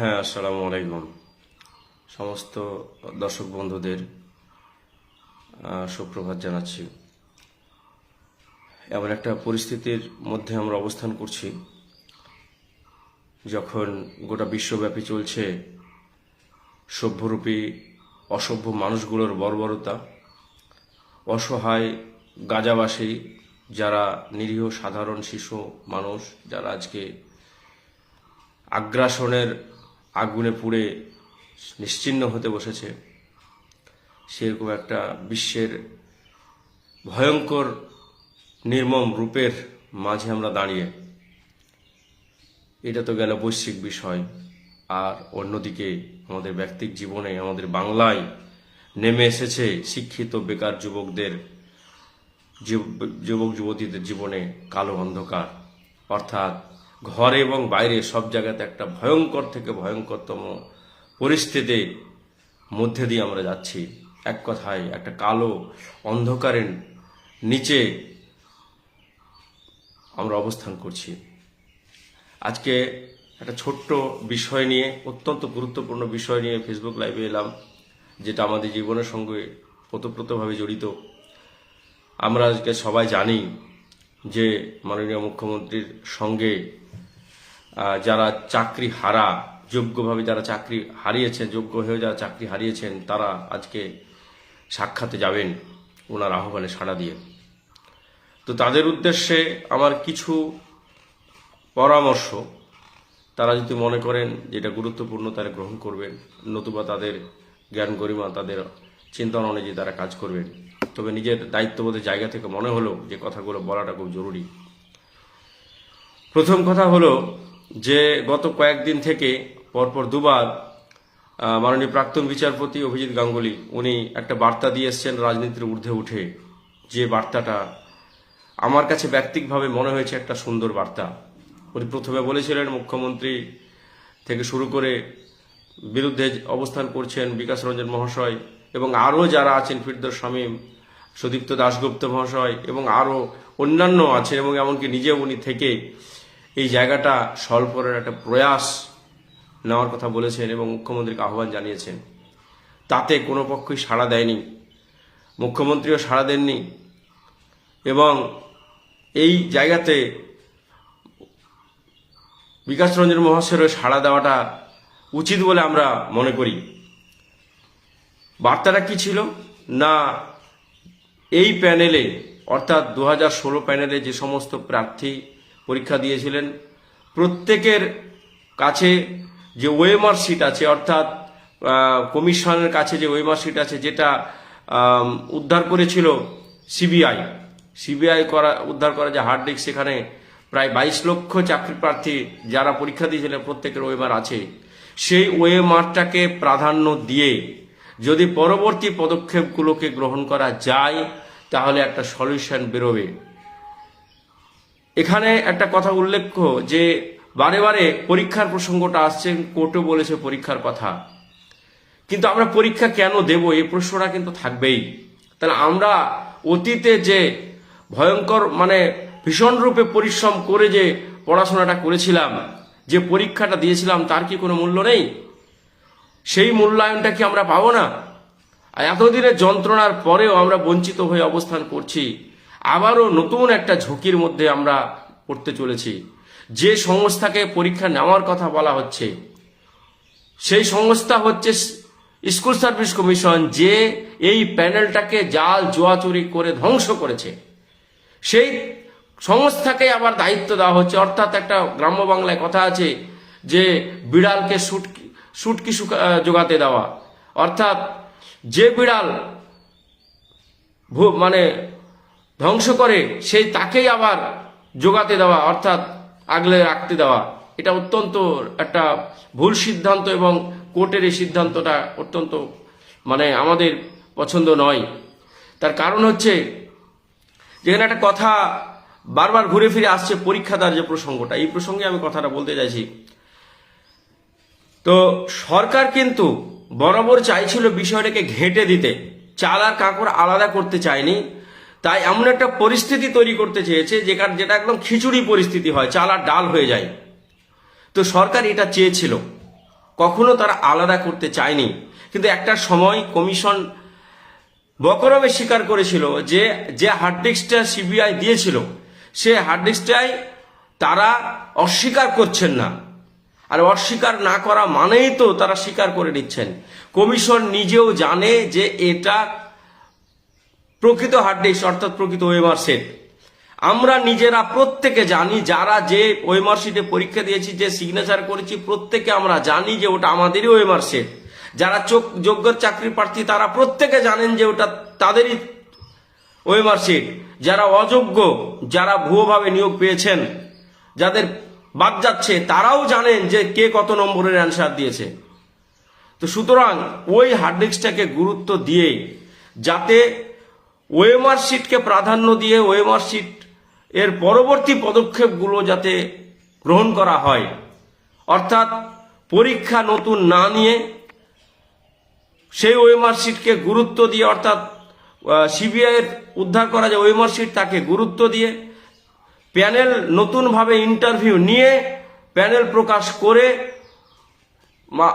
হ্যাঁ আসসালামু আলাইকুম। সমস্ত দর্শক বন্ধুদের সুপ্রভাত জানাচ্ছি। এমন একটা পরিস্থিতির মধ্যে আমরা অবস্থান করছি, যখন গোটা বিশ্বব্যাপী চলছে সভ্যরূপী অসভ্য মানুষগুলোর বর্বরতা, অসহায় গাজাবাসী যারা নিরীহ সাধারণ শিশু মানুষ, যারা আজকে আগ্রাসনের আগুনে পুড়ে নিশ্চিহ্ন হতে বসেছে। সেরকম একটা বিশ্বের ভয়ঙ্কর, নির্মম রূপের মাঝে আমরা দাঁড়িয়ে। এটা তো গেল বৈশ্বিক বিষয়। আর অন্যদিকে আমাদের ব্যক্তিক জীবনে, আমাদের বাংলায় নেমে এসেছে শিক্ষিত, বেকার যুবকদের যুবক যুবতীদের জীবনে কালো অন্ধকার। অর্থাৎ ঘরে এবং বাইরে সব জায়গাতে একটা ভয়ঙ্কর থেকে ভয়ঙ্করতম পরিস্থিতির মধ্যে দিয়ে আমরা যাচ্ছি। এক কথায় একটা কালো অন্ধকারের নিচে আমরা অবস্থান করছি। আজকে একটা ছোট্ট বিষয় নিয়ে, অত্যন্ত গুরুত্বপূর্ণ বিষয় নিয়ে ফেসবুক লাইভে এলাম, যেটা আমাদের জীবনের সঙ্গে ওতপ্রোতভাবে জড়িত। আমরা আজকে সবাই জানি যে মাননীয় মুখ্যমন্ত্রীর সঙ্গে যারা চাকরি হারা, যোগ্যভাবে যারা চাকরি হারিয়েছেন, যোগ্য হয়ে যারা চাকরি হারিয়েছেন, তারা আজকে সাক্ষাতে যাবেন ওনার আহ্বানে সাড়া দিয়ে। তো তাদের উদ্দেশ্যে আমার কিছু পরামর্শ। তারা যদি মনে করেন যেটা গুরুত্বপূর্ণ, তারা গ্রহণ করবেন। নতুবা তাদের জ্ঞান গরিমা, তাদের চিন্তন অনুযায়ী তারা কাজ করবেন। তবে নিজের দায়িত্ববোধের জায়গা থেকে মনে হলো যে কথাগুলো বলাটা খুব জরুরি। প্রথম কথা হলো যে গত কয়েকদিন থেকে, পরপর দুবার মাননীয় প্রাক্তন বিচারপতি অভিজিৎ গাঙ্গুলি, উনি একটা বার্তা দিয়ে এসছেন রাজনীতির ঊর্ধ্বে উঠে। যে বার্তাটা আমার কাছে ব্যক্তিকভাবে মনে হয়েছে একটা সুন্দর বার্তা। উনি প্রথমে বলেছিলেন, মুখ্যমন্ত্রী থেকে শুরু করে বিরুদ্ধে অবস্থান করছেন বিকাশ রঞ্জন মহাশয় এবং আরও যারা আছেন ফিরদর শামীম সুদীপ্ত দাশগুপ্ত মহাশয় এবং আরও অন্যান্য আছেন এবং এমনকি নিজে উনি থেকে এই জায়গাটা সলভ করার একটা প্রয়াস নেওয়ার কথা বলেছেন এবং মুখ্যমন্ত্রীকে আহ্বান জানিয়েছেন। তাতে কোনো পক্ষই সাড়া দেয়নি। মুখ্যমন্ত্রীও সাড়া দেননি এবং এই জায়গাতে বিকাশ রঞ্জন মহাশয়ের সাড়া দেওয়াটা উচিত বলে আমরা মনে করি। বার্তাটা কি ছিল? না, এই প্যানেলে, অর্থাৎ দু হাজার ষোলো প্যানেলে যে সমস্ত প্রার্থী পরীক্ষা দিয়েছিলেন। প্রত্যেকের কাছে যে ওয়েমার সিট আছে, অর্থাৎ কমিশনের কাছে যে ওয়েমার সিট আছে, যেটা উদ্ধার করেছিল সিবিআই। সিবিআই করা, উদ্ধার করা যে হার্ড ডিস্ক সেখানে প্রায় বাইশ লক্ষ চাকরি প্রার্থী যারা পরীক্ষা দিয়েছিলেন, প্রত্যেকের ওয়েমার আছে। সেই ওয়েমারটাকে প্রাধান্য দিয়ে যদি পরবর্তী পদক্ষেপগুলোকে গ্রহণ করা যায়, তাহলে একটা সলিউশন বেরোবে। এখানে একটা কথা উল্লেখ্য যে বারে বারে পরীক্ষার প্রসঙ্গটা আসছে, কোর্টও বলেছে পরীক্ষার কথা। কিন্তু আমরা পরীক্ষা কেন দেব? এই প্রশ্নটা কিন্তু থাকবেই। তাহলে আমরা অতীতে যে ভয়ঙ্কর মানে ভীষণ রূপে পরিশ্রম করে যে পড়াশোনাটা করেছিলাম, যে পরীক্ষাটা দিয়েছিলাম, তার কি কোনো মূল্য নেই? সেই মূল্যায়নটা কি আমরা পাবো না? এতদিনের যন্ত্রণার পরেও আমরা বঞ্চিত হয়ে অবস্থান করছি। আবারও নতুন একটা ঝুঁকির মধ্যে আমরা পড়তে চলেছি। যে সংস্থাকে পরীক্ষা নেওয়ার কথা বলা হচ্ছে, সেই সংস্থা হচ্ছে স্কুল সার্ভিস কমিশন, যে এই প্যানেলটাকে জাল জোয়াচুরি করে ধ্বংস করেছে। সেই সংস্থাকে আবার দায়িত্ব দেওয়া হচ্ছে। অর্থাৎ একটা গ্রাম্য বাংলায় কথা আছে যে, বিড়ালকে সুটকি সুটকি জোগাতে দেওয়া। অর্থাৎ যে বিড়াল মানে ধ্বংস করে সেই তাকেই আবার জোগাতে দেওয়া, অর্থাৎ আগলে রাখতে দেওয়া। এটা অত্যন্ত একটা ভুল সিদ্ধান্ত এবং কোর্টের এই সিদ্ধান্তটা অত্যন্ত মানে আমাদের পছন্দ নয়। তার কারণ হচ্ছে, যেখানে একটা কথা বারবার ঘুরে ফিরে আসছে পরীক্ষাদার যে প্রসঙ্গটা, এই প্রসঙ্গে আমি কথাটা বলতে চাইছি। তো সরকার কিন্তু বরাবর চাইছিল বিষয়টাকে ঘেঁটে দিতে, চাল আর কাকড় আলাদা করতে চায়নি। তাই এমন একটা পরিস্থিতি তৈরি করতে চেয়েছে যেখানে যেটা একদম খিচুড়ি পরিস্থিতি হয়, চাল আর ডাল হয়ে যায়। তো সরকার এটা চেয়েছিল। কখনো তারা আলাদা করতে চায়নি। কিন্তু একটা সময় কমিশন বকরমে স্বীকার করেছিল যে যে হার্ড ডিস্কটা সিবিআই দিয়েছিল, সে হার্ড ডিস্কটাই তারা অস্বীকার করছেন না। আর অস্বীকার না করা মানেই তো তারা স্বীকার করে নিচ্ছেন। কমিশন নিজেও জানে যে এটা প্রকৃত হার্ড ডিস্ক অর্থাৎ প্রকৃত ওয়েমার সেট। আমরা নিজেরা প্রত্যেকে জানি, যারা যে ওয়েমার শিটে পরীক্ষা দিয়েছি, যে সিগনেচার করেছি, প্রত্যেকে আমরা জানি যে ওটা আমাদেরই ওয়েমার সেট। যারা চোখ যোগ্য চাকরি প্রার্থী, তারা প্রত্যেকে জানেন যে ওটা তাদেরই ওয়েমার শিট যারা অযোগ্য, যারা ভুয়োভাবে নিয়োগ পেয়েছেন, যাদের বাদ যাচ্ছে, তারাও জানেন যে কে কত নম্বরের অ্যান্সার দিয়েছে। তো সুতরাং ওই হার্ড ডিস্কটাকে গুরুত্ব দিয়ে, যাতে ওয়েমার শিটকে প্রাধান্য দিয়ে ওয়েমার শিট এর পরবর্তী পদক্ষেপগুলো যাতে গ্রহণ করা হয়। অর্থাৎ পরীক্ষা নতুন না নিয়ে সেই ওয়েমার শিটকে গুরুত্ব দিয়ে, অর্থাৎ সিবিআই এর উদ্ধার করা যে ওয়েমার শিট তাকে গুরুত্ব দিয়ে প্যানেল নতুনভাবে ইন্টারভিউ নিয়ে প্যানেল প্রকাশ করে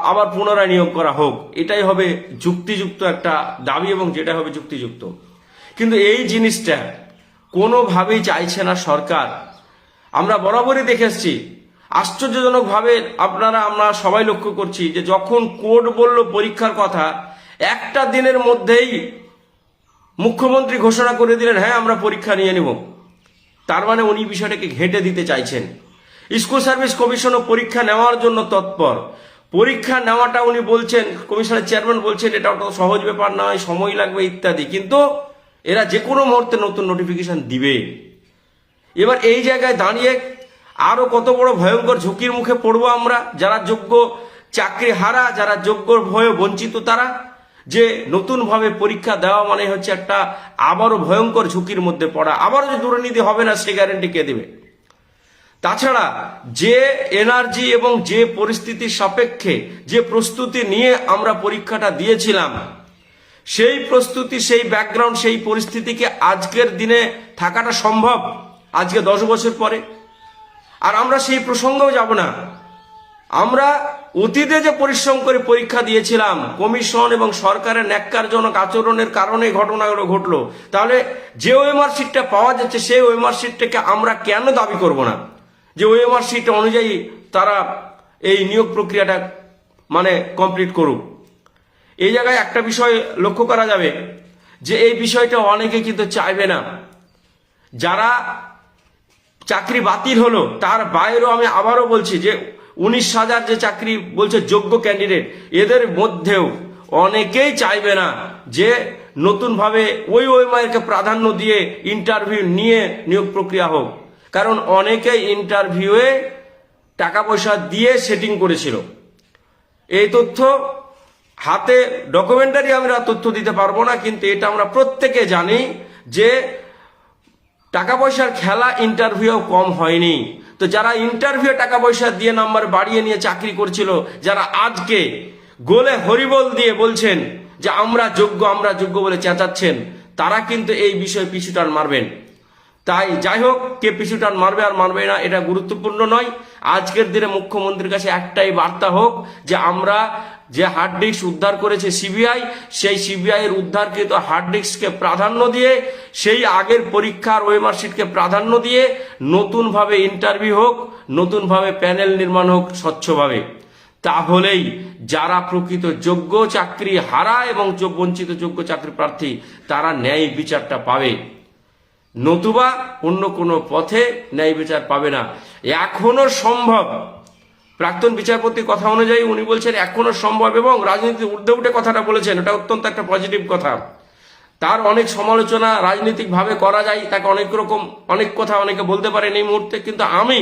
আবার পুনরায় নিয়োগ করা হোক। এটাই হবে যুক্তিযুক্ত একটা দাবি এবং যেটা হবে যুক্তিযুক্ত। কিন্তু এই জিনিসটা কোনোভাবেই চাইছে না সরকার। আমরা বরাবরই দেখে এসছি। আশ্চর্যজনকভাবে আপনারা, আমরা সবাই লক্ষ্য করছি যে যখন কোর্ট বলল পরীক্ষার কথা, একটা দিনের মধ্যেই মুখ্যমন্ত্রী ঘোষণা করে দিলেন হ্যাঁ আমরা পরীক্ষা নিয়ে নেব। তার মানে উনি বিষয়টাকে ঘেঁটে দিতে চাইছেন। স্কুল সার্ভিস কমিশনও পরীক্ষা নেওয়ার জন্য তৎপর। পরীক্ষা নেওয়াটা উনি বলছেন, কমিশনের চেয়ারম্যান বলছেন, এটা অত সহজ ব্যাপার নয়, সময় লাগবে, ইত্যাদি। কিন্তু এরা যে কোনো মুহূর্তে নতুন নোটিফিকেশন দিবে। এবার এই জায়গায় দাঁড়িয়ে আরও কত বড় ভয়ঙ্কর ঝুঁকির মুখে পড়ব আমরা, যারা যোগ্য চাকরি হারা যারা যোগ্য ভয়ে বঞ্চিত তারা, যে নতুনভাবে পরীক্ষা দেওয়া মানে হচ্ছে একটা আবারও ভয়ঙ্কর ঝুঁকির মধ্যে পড়া, আবারও যে দুর্নীতি হবে না, সে গ্যারেন্টি কে দেবে? তাছাড়া যে এনার্জি এবং যে পরিস্থিতির সাপেক্ষে, যে প্রস্তুতি নিয়ে আমরা পরীক্ষাটা দিয়েছিলাম সেই প্রস্তুতি, সেই ব্যাকগ্রাউন্ড সেই পরিস্থিতিকে আজকের দিনে থাকাটা সম্ভব? আজকে দশ বছর পরে। আর আমরা সেই প্রসঙ্গেও যাব না। আমরা অতীতে যে পরিশ্রম করে পরীক্ষা দিয়েছিলাম, কমিশন এবং সরকারের ন্যাক্কারজনক আচরণের কারণে ঘটনাগুলো ঘটলো, তাহলে যে ওয়েমার শিটটা পাওয়া যাচ্ছে, সেই ওয়েমার শিটটাকে আমরা কেন দাবি করব না? যে ওয়েমার শিট অনুযায়ী তারা এই নিয়োগ প্রক্রিয়াটা মানে কমপ্লিট করুক। এই জায়গায় একটা বিষয় লক্ষ্য করা যাবে যে এই বিষয়টা অনেকে কিন্তু চাইবে না। যারা চাকরি বাতিল হলো, তার বাইরেও আমি আবারও বলছি যে উনিশ হাজার যে চাকরি বলছে যোগ্য ক্যান্ডিডেট এদের মধ্যেও অনেকেই চাইবে না যে নতুনভাবে ওই ওই মায়েরকে প্রাধান্য দিয়ে ইন্টারভিউ নিয়ে নিয়োগ প্রক্রিয়া হোক। কারণ অনেকেই ইন্টারভিউয়ে টাকা পয়সা দিয়ে সেটিং করেছিল। এই তথ্য হাতে ডকুমেন্টারি আমরা তথ্য দিতে পারব না, কিন্তু এটা আমরা প্রত্যেকে জানি যে টাকা পয়সার খেলা ইন্টারভিউ কম হয়নি। তো যারা ইন্টারভিউ টাকা পয়সা দিয়ে নাম্বার বাড়িয়ে নিয়ে চাকরি করছিল, যারা আজকে গোলে হরিবল দিয়ে বলছেন যে আমরা যোগ্য আমরা যোগ্য বলে চেঁচাচ্ছেন, তারা কিন্তু এই বিষয়ে পিছুটান মারবেন। তাই যাই হোক, কে পিছুটান মারবে আর মারবে না, এটা গুরুত্বপূর্ণ নয়। আজকের দিনে মুখ্যমন্ত্রীর কাছে একটাই বার্তা হোক যে আমরা যে হার্ড ডিস্ক উদ্ধার করেছে সিবিআই সেই সিবিআই এর উদ্ধারকৃত হার্ড ডিস্ককে প্রাধান্য দিয়ে, সেই আগের পরীক্ষার ওয়েমার শিটকে প্রাধান্য দিয়ে নতুনভাবে ইন্টারভিউ হোক, নতুনভাবে প্যানেল নির্মাণ হোক স্বচ্ছভাবে। তাহলেই যারা প্রকৃত যোগ্য চাকরি হারা এবং বঞ্চিত যোগ্য চাকরি প্রার্থী, তারা ন্যায় বিচারটা পাবে। নতুবা অন্য কোনো পথে ন্যায় বিচার পাবে না। এখনও সম্ভব প্রাক্তন বিচারপতির কথা অনুযায়ী উনি বলছেন, এখনও সম্ভব এবং রাজনীতি ঊর্ধ্বে উঠে কথাটা বলেছেন। এটা অত্যন্ত একটা পজিটিভ কথা। তার অনেক সমালোচনা রাজনৈতিকভাবে করা যায়, তাকে অনেক রকম, অনেক কথা অনেকে বলতে পারেন এই মুহূর্তে, কিন্তু আমি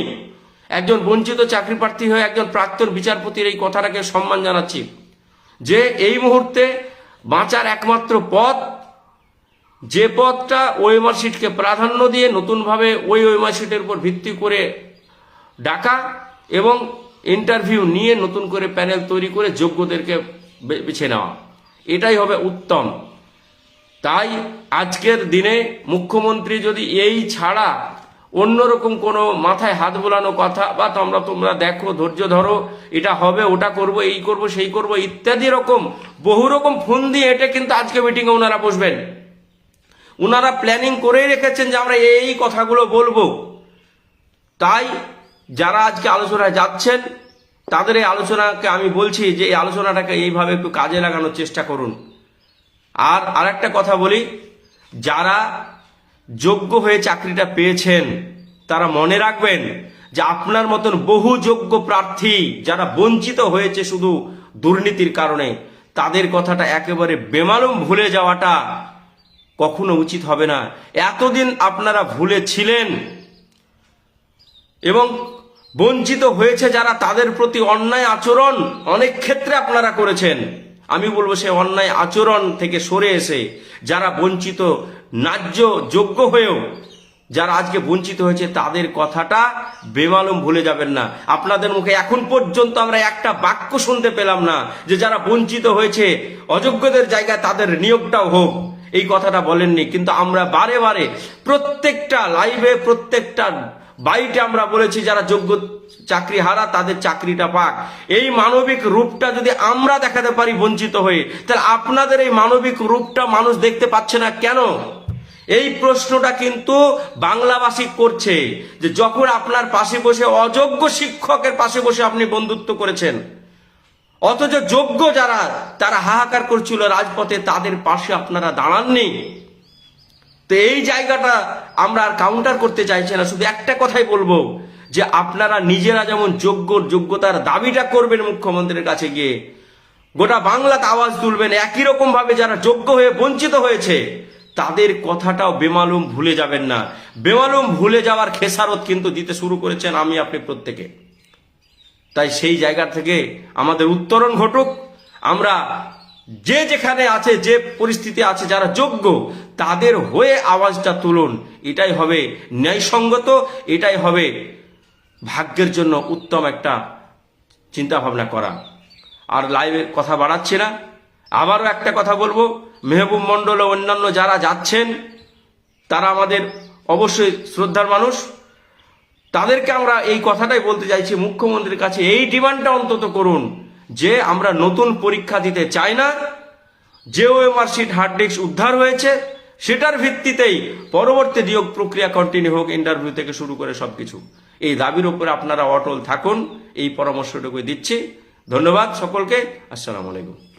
একজন বঞ্চিত চাকরি প্রার্থী হয়ে একজন প্রাক্তন বিচারপতির এই কথাটাকে সম্মান জানাচ্ছি যে এই মুহূর্তে বাঁচার একমাত্র পথ, যে পথটা ওয়েমার শিটকে প্রাধান্য দিয়ে নতুনভাবে ওই ওয়েমার শিটের উপর ভিত্তি করে ডাকা এবং ইন্টারভিউ নিয়ে নতুন করে প্যানেল তৈরি করে যোগ্যদেরকে বেছে নেওয়া। এটাই হবে উত্তম। তাই আজকের দিনে মুখ্যমন্ত্রী যদি এই ছাড়া অন্যরকম কোনো মাথায় হাত বোলানো কথা, বা তোমরা তোমরা দেখো, ধৈর্য ধরো, এটা হবে, ওটা করব, এই করব, সেই করব, ইত্যাদি রকম, বহু রকম ফোন দিয়ে এটা কিন্তু আজকে মিটিংয়ে ওনারা বসবেন। ওনারা প্ল্যানিং করেই রেখেছেন যে আমরা এই কথাগুলো বলব। তাই যারা আজকে আলোচনায় যাচ্ছেন, তাদের এই আলোচনাকে আমি বলছি যে এই আলোচনাটাকে এইভাবে একটু কাজে লাগানোর চেষ্টা করুন। আর আরেকটা কথা বলি, যারা যোগ্য হয়ে চাকরিটা পেয়েছেন, তারা মনে রাখবেন যে আপনার মতন বহু যোগ্য প্রার্থী যারা বঞ্চিত হয়েছে শুধু দুর্নীতির কারণে, তাদের কথাটা একেবারে বেমালুম ভুলে যাওয়াটা কখনো উচিত হবে না। এতদিন আপনারা ভুলে ছিলেন এবং বঞ্চিত হয়েছে যারা তাদের প্রতি অন্যায় আচরণ অনেক ক্ষেত্রে আপনারা করেছেন। আমি বলব সে অন্যায় আচরণ থেকে সরে এসে যারা বঞ্চিত, ন্যায্য, যোগ্য হয়েও যারা আজকে বঞ্চিত হয়েছে তাদের কথাটা বেমালুম ভুলে যাবেন না। আপনাদের মুখে এখন পর্যন্ত আমরা একটা বাক্য শুনতে পেলাম না যে যারা বঞ্চিত হয়েছে, অযোগ্যদের জায়গায় তাদের নিয়োগটাও হোক। এই কথাটা বলেননি। কিন্তু আমরা বারে বারে প্রত্যেকটা লাইভে প্রত্যেকটা বাইটে আমরা বলেছি, যারা যোগ্য চাকরি হারা, তাদের চাকরিটা পাক। এই মানবিক রূপটা যদি আমরা দেখাতে পারি বঞ্চিত হয়ে, তাহলে আপনাদের এই মানবিক রূপটা মানুষ দেখতে পাচ্ছে না কেন? এই প্রশ্নটা কিন্তু বাংলাভাষী করছে, যে যখন আপনার পাশে বসে অযোগ্য শিক্ষকের পাশে বসে আপনি বন্ধুত্ব করেছেন, অথচ যোগ্য যারা, তারা হাহাকার করছিল রাজপথে, তাদের পাশে আপনারা দাঁড়াননি। তো এই জায়গাটা আমরা আর কাউন্টার করতে চাইছি না। শুধু একটা কথাই বলব যে আপনারা নিজেরা যেমন যোগ্য, যোগ্যতার দাবিটা করবেন মুখ্যমন্ত্রীর কাছে গিয়ে, গোটা বাংলাতে আওয়াজ তুলবেন, একই রকম ভাবে যারা যোগ্য হয়ে বঞ্চিত হয়েছে, তাদের কথাটাও বেমালুম ভুলে যাবেন না। বেমালুম ভুলে যাওয়ার খেসারত কিন্তু দিতে শুরু করেছেন আমি, আপনি প্রত্যেকে। তাই সেই জায়গা থেকে আমাদের উত্তরণ ঘটুক। আমরা যে যেখানে আছে, যে পরিস্থিতি আছে, যারা যোগ্য, তাদের হয়ে আওয়াজটা তুলুন। এটাই হবে ন্যায়সঙ্গত, এটাই হবে ভাগ্যের জন্য উত্তম একটা চিন্তা ভাবনা করা। আর লাইভে কথা বাড়াচ্ছি না। আবারও একটা কথা বলব, মেহবুব মণ্ডল ও অন্যান্য যারা যাচ্ছেন, তারা আমাদের অবশ্যই শ্রদ্ধার মানুষ। তাদেরকে আমরা এই কথাটাই বলতে চাইছি, মুখ্যমন্ত্রীর কাছে এই ডিমান্ডটা অন্তত করুন। যে আমরা নতুন পরীক্ষা দিতে চাই না, যে ওএমআরশিট হার্ড ডিস্ক উদ্ধার হয়েছে, সেটার ভিত্তিতেই পরবর্তী নিয়োগ প্রক্রিয়া কন্টিনিউ হোক ইন্টারভিউ থেকে শুরু করে সবকিছু। এই দাবির উপরে আপনারা অটল থাকুন, এই পরামর্শটুকু দিচ্ছি। ধন্যবাদ সকলকে, আসসালামু আলাইকুম।